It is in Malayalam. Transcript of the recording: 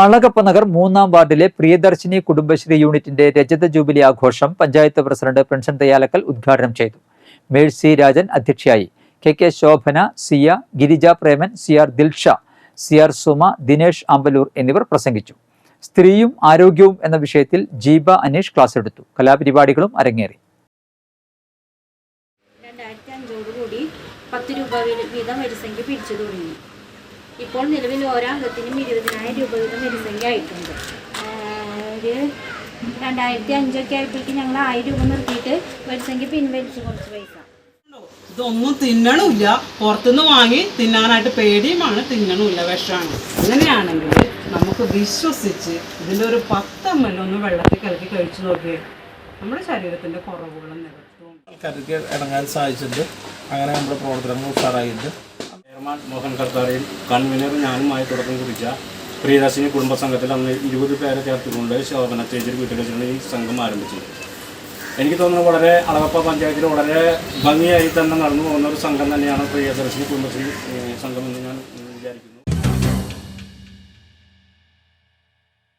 അളഗപ്പ നഗർ മൂന്നാം വാർഡിലെ പ്രിയദർശിനി കുടുംബശ്രീ യൂണിറ്റിന്റെ രജത ജൂബിലി ആഘോഷം പഞ്ചായത്ത് പ്രസിഡന്റ് പെൻഷൻ തയ്യാലക്കൽ ഉദ്ഘാടനം ചെയ്തു. മേഴ്സി രാജൻ അധ്യക്ഷയായി. K K Shobhana Siya Girija Preman C R Dilsha C R Suma Dinesh Ambalur എന്നിവർ പ്രസംഗിച്ചു. സ്ത്രീയും ആരോഗ്യവും എന്ന വിഷയത്തിൽ ജീബ അനീഷ് ക്ലാസ് എടുത്തു. കലാപരിപാടികളും അരങ്ങേറി. രണ്ടായിരത്തി അഞ്ചോടുകൂടി പത്ത് രൂപ വീതം വരിസംഖ്യ പിരിച്ചു തുടങ്ങി. ഇപ്പോൾ നിലവിൽ ഓരോ അംഗത്തിനും ഇരുപതിനായിരം രൂപ വീതം വരിസംഖ്യ ആയിട്ടുണ്ട് ഒരു രണ്ടായിരത്തി അഞ്ചൊക്കെ ആയപ്പോഴേക്കും ഞങ്ങൾ ആയിരം രൂപ നിർത്തിയിട്ട് വരുത്തെങ്കിൽ പിൻവലിച്ചു കുറച്ച് പൈസ. ഇതൊന്നും തിന്നണമില്ല പുറത്തുനിന്ന് വാങ്ങി തിന്നാനായിട്ട് പേടിയുമാണ്. തിന്നണമില്ല വിഷമാണ്. അങ്ങനെയാണെങ്കിൽ നമുക്ക് വിശ്വസിച്ച് ഇതിന്റെ ഒരു പത്ത് എം ഒന്ന് വെള്ളത്തിൽ കലക്കി കഴിച്ചു നോക്കിയേ. നമ്മുടെ ശരീരത്തിന്റെ കുറവുകളും നികത്തും കരുതി ഇടങ്ങാൻ സാധിച്ചിട്ടുണ്ട്. അങ്ങനെ നമ്മുടെ പ്രവർത്തനങ്ങൾ ഉഷാറായിട്ടുണ്ട്. ചെയർമാൻ മോഹൻ കർത്താരയും കൺവീനർ ഞാനുമായി തുടക്കം കുറിച്ച പ്രിയദർശിനി കുടുംബ സംഘത്തിൽ അന്ന് ഇരുപത് പേരെ ചേർത്തുകൊണ്ട് ശോഭന ചേച്ചിയുടെ വീട്ടിൽ വെച്ചിട്ടാണ് ഈ സംഘം ആരംഭിച്ചത്. എനിക്ക് തോന്നുന്നത് വളരെ അളവപ്പ പഞ്ചായത്തിൽ വളരെ ഭംഗിയായി തന്നെ നടന്നു പോകുന്ന ഒരു സംഘം തന്നെയാണ് പ്രിയദർശിനി കുടുംബശ്രീ സംഘം എന്ന് ഞാൻ വിചാരിക്കുന്നു.